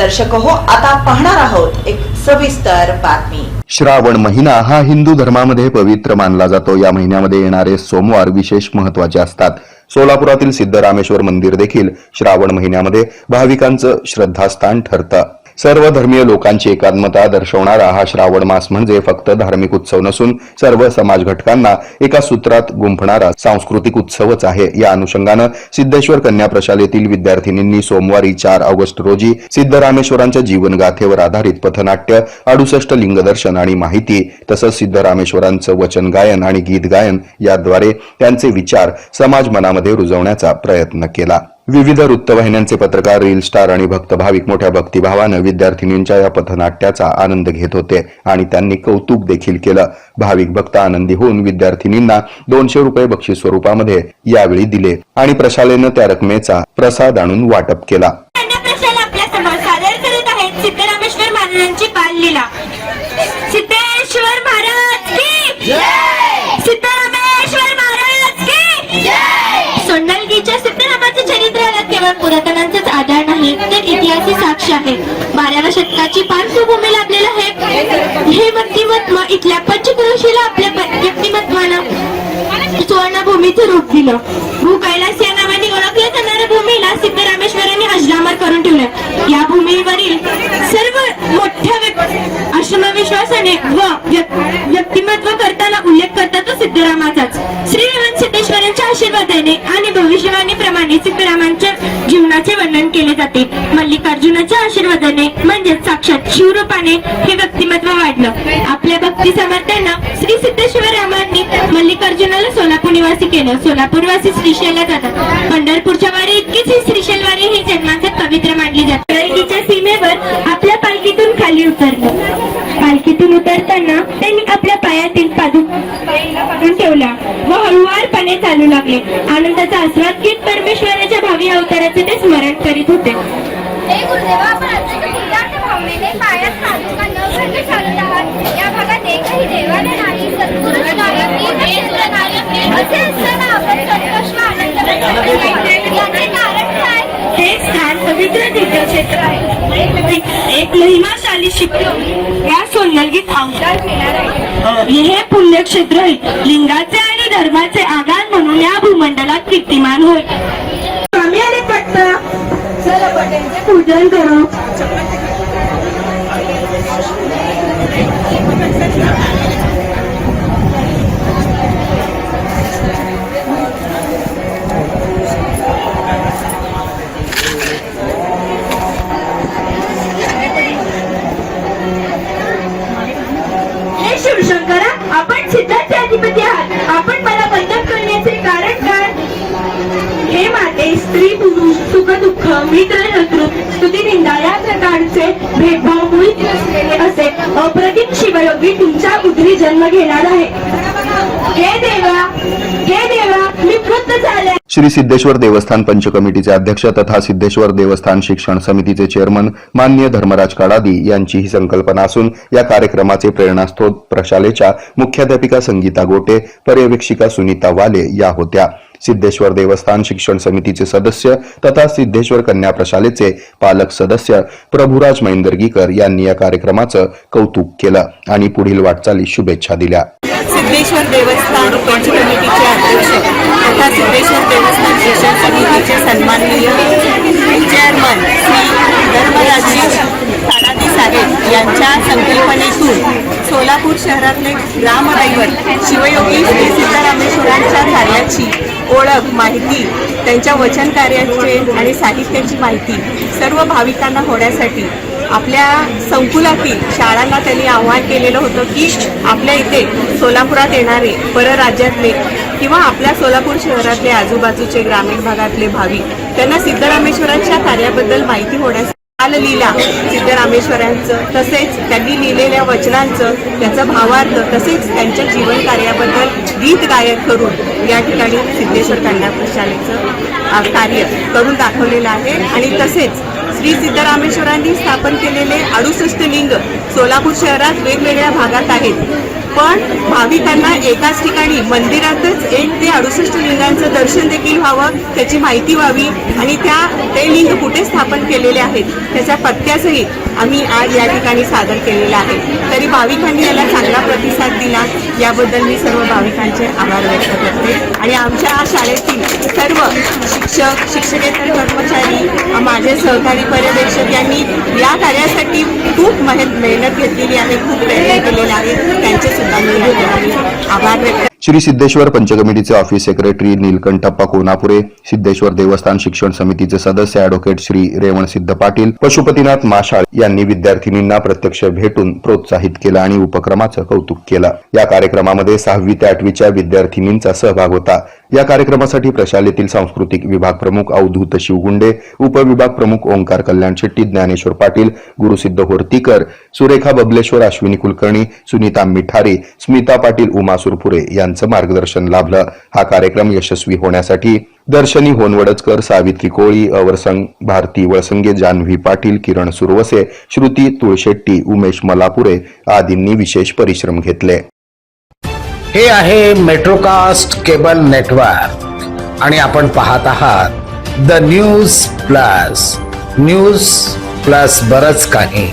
दर्शक हो आता पाहणार आहोत एक सविस्तर बातमी. श्रावण महिना हा हिंदू धर्मामध्ये पवित्र मानला जातो. या महिन्यामध्ये येणारे सोमवार विशेष महत्त्वाचे असतात. सोलापुरातील सिद्धरामेश्वर मंदिर देखील श्रावण महिन्यामध्ये भाविकांचं श्रद्धास्थान ठरतं. सर्व धर्मीय लोकांची एकात्मता दर्शवणारा हा श्रावण मास म्हणजे फक्त धार्मिक उत्सव नसून सर्व समाज घटकांना एका सूत्रात गुंफणारा सांस्कृतिक उत्सवच आहे. या अनुषंगानं सिद्धेश्वर कन्या प्रशालेतील विद्यार्थिनींनी सोमवारी चार ऑगस्ट रोजी सिद्धरामेश्वरांच्या जीवनगाथेवर आधारित पथनाट्य अडुसष्ट लिंगदर्शन आणि माहिती तसंच सिद्धरामेश्वरांचं वचन गायन आणि गीत गायन याद्वारे त्यांचे विचार समाज मनामध्ये रुजवण्याचा प्रयत्न केला. विविध वृत्तवाहिन्यांचे पत्रकार रील स्टार आणि भक्त भाविक मोठ्या भक्तिभावानं विद्यार्थिनींच्या या पथनाट्याचा आनंद घेत होते आणि त्यांनी कौतुक देखील केलं. भाविक भक्त आनंदी होऊन विद्यार्थिनींना दोनशे रुपये बक्षीस स्वरूपामध्ये यावेळी दिले आणि प्रशालेनं त्या रकमेचा प्रसाद आणून वाटप केला. पुरातनांचाच आधार नाही तर इतिहासी साक्ष आहे. बाराव्या शतकाची पार्श्वभूमी लाभलेलं आहे. हे व्यक्तिमत्व इथल्या पंचक्रोशीला आपल्या व्यक्तिमत्वानं सुवर्णभूमीचं रूप दिलं. भू कैलास या नावाने ओळखल्या जाणाऱ्या भूमीला सिद्धरामेश्वरांनी अजरामर करून ठेवलं. या भूमीवरील सर्व मोठ्या आश्रमविश्वासाने व व्यक्तिमत्व करताना उल्लेख करतात तो सिद्धरामाचाच. श्री हनुमान आशीर्वादाने आणि भविष्यवाणीप्रमाणे सिद्धरामांच्या जीवनाचे वर्णन केले जाते. मल्लिकार्जुनाच्या आशीर्वादाने म्हणजेच साक्षात शिवरूपाने हे व्यक्तिमत्व वाढलं. आपल्या भक्ती समर्थांना श्री सिद्धेश्वर रामांनी मल्लिकार्जुनाला सोलापूर निवासी केलं. सोलापूरवासी श्रीशैलला जातात. पंढरपूरच्या वारी इतकीच ही श्रीशैल वारी ही जन्मांचा पवित्र मानली जाते. सीमेवर आपल्या पालखीतून खाली उतरलं पालखीतून उतरताना त्यांनी आपल्या पायातील पादूक पाडून ठेवला व हळुवारपणे चालू लागले. आनंदाचा आस्वाद घेत परमेश्वराच्या भावी अवताराचे ते स्मरण करीत होते. हे हे स्थान पवित्र तीर्थक्षेत्र आहे. एक महिमाशाली शिखर. या सोनलगीत अवतार घेणार आहे हे पुण्यक्षेत्र लिंगाचे आणि धर्माचे आगार म्हणून या भूमंडलात कीर्तिमान होय. स्वामी आणि पटना पूजन करू. हे स्त्री पुरुष सुख दुःख मित्र शत्रू स्तुती निंदा या प्रकारचे भेदभाव मुळीच नसलेले असे अप्रतिम शिवयोगी तुमच्या उदरी जन्म घेणार आहे. हे देवा हे देवा मी कृत झाले. श्री सिद्धेश्वर देवस्थान पंच कमिटीचे अध्यक्ष तथा सिद्धेश्वर देवस्थान शिक्षण समितीचे चेअरमन मान्य धर्मराज काडादी यांची ही संकल्पना असून या कार्यक्रमाचे प्रेरणास्त्रोत प्रशालेच्या मुख्याध्यापिका संगीता गोटे पर्यवेक्षिका सुनीता वाले या होत्या. सिद्धेश्वर देवस्थान शिक्षण समितीचे सदस्य तथा सिद्धेश्वर कन्या प्रशालेचे पालक सदस्य प्रभुराज मैंदर्गीकर यांनी या कार्यक्रमाचं कौतुक केलं आणि पुढील वाटचाली शुभेच्छा दिल्या. सिद्धेश्वर देवस्थान पंच कमिटीचे अध्यक्ष तथा सिद्धेश्वर देवस्थान शिक्षण समितीचे सन्माननीय चेअरमन श्री धर्मराजी तानाजी साहेब यांच्या संकल्पनेतून सोलापूर शहरातले ग्रामदैवत शिवयोगी श्री सिद्धरामेश्वरांच्या कार्याची ओळख माहिती त्यांच्या वचन कार्याचे आणि साहित्याची माहिती सर्व भाविकांना होण्यासाठी आपल्या संकुलातील शाळांना त्यांनी आवाहन केलेलं होतं की आपल्या इथे सोलापुरात येणारे परराज्यातले किंवा आपल्या सोलापूर शहरातले आजूबाजूचे ग्रामीण भागातले भाविक त्यांना सिद्धरामेश्वरांच्या कार्याबद्दल माहिती होण्यासाठी लीला सिद्धरामेश्वरांचं तसेच त्यांनी लिहिलेल्या वचनांचं त्याचं भावार्थ तसेच त्यांच्या जीवन कार्याबद्दल गीत गायन करून या ठिकाणी सिद्धेश्वर कन्या प्रशालेचं कार्य करून दाखवलेलं आहे. आणि तसेच श्री सिद्धरामेश्वरांनी स्थापन केलेले अडुसष्ट लिंग सोलापूर शहरात वेगवेगळ्या भागात आहेत. पण भाविकांना एकाच ठिकाणी मंदिरातच एक ते अडुसष्ट लिंगांचं दर्शन देखील व्हावं त्याची माहिती व्हावी आणि त्या ते लिंग कुठे स्थापन केलेले आहेत त्याच्या पत्त्यासहित आम्ही आज या ठिकाणी सादर केलेला आहे. तरी भाविकांनी याला चांगला प्रतिसाद दिला याबद्दल मी सर्व भाविकांचे आभार व्यक्त करते. आणि आमच्या शाळेतील सर्व शिक्षक शिक्षकेतर कर्मचारी माझे सहकारी पर्यवेक्षक यांनी या कार्यासाठी खूप मेहनत मेहनत घेतलेली आहे खूप प्रयत्न केलेले आहेत त्यांचे सुद्धा मी या ठिकाणी आभार व्यक्त श्री सिद्धेश्वर पंचकमिटीचे ऑफिस सेक्रेटरी नीलकंठप्पा कोनापुरे सिद्धेश्वर देवस्थान शिक्षण समितीचे सदस्य अॅडव्होकेट श्री रेवण सिद्ध पाटील पशुपतीनाथ माशाळ यांनी विद्यार्थिनींना प्रत्यक्ष भेटून प्रोत्साहित केलं आणि उपक्रमाचं कौतुक केलं. या कार्यक्रमामध्ये सहावी ते आठवीच्या विद्यार्थिनींचा सहभाग होता. या कार्यक्रमासाठी प्रशालेतील सांस्कृतिक विभाग प्रमुख अवधूत शिवगुंडे उपविभाग प्रमुख ओंकार कल्याण शेट्टी ज्ञानेश्वर पाटील गुरुसिद्ध होर्तीकर सुरेखा बबलेश्वर अश्विनी कुलकर्णी सुनीता मिठारी स्मिता पाटील उमा सुरपुरे यांचं मार्गदर्शन लाभलं. हा कार्यक्रम यशस्वी होण्यासाठी दर्शनी होनवडचकर सावित्री कोळी अवरसंग भारती वळसंगे जान्हवी पाटील किरण सुरवसे श्रुती तुळशेट्टी उमेश मलापुरे आदींनी विशेष परिश्रम घेतले. हे आहे मेट्रोकास्ट केबल नेटवर्क. आणि आपण पाहत आहात the news plus. News plus बरच काही.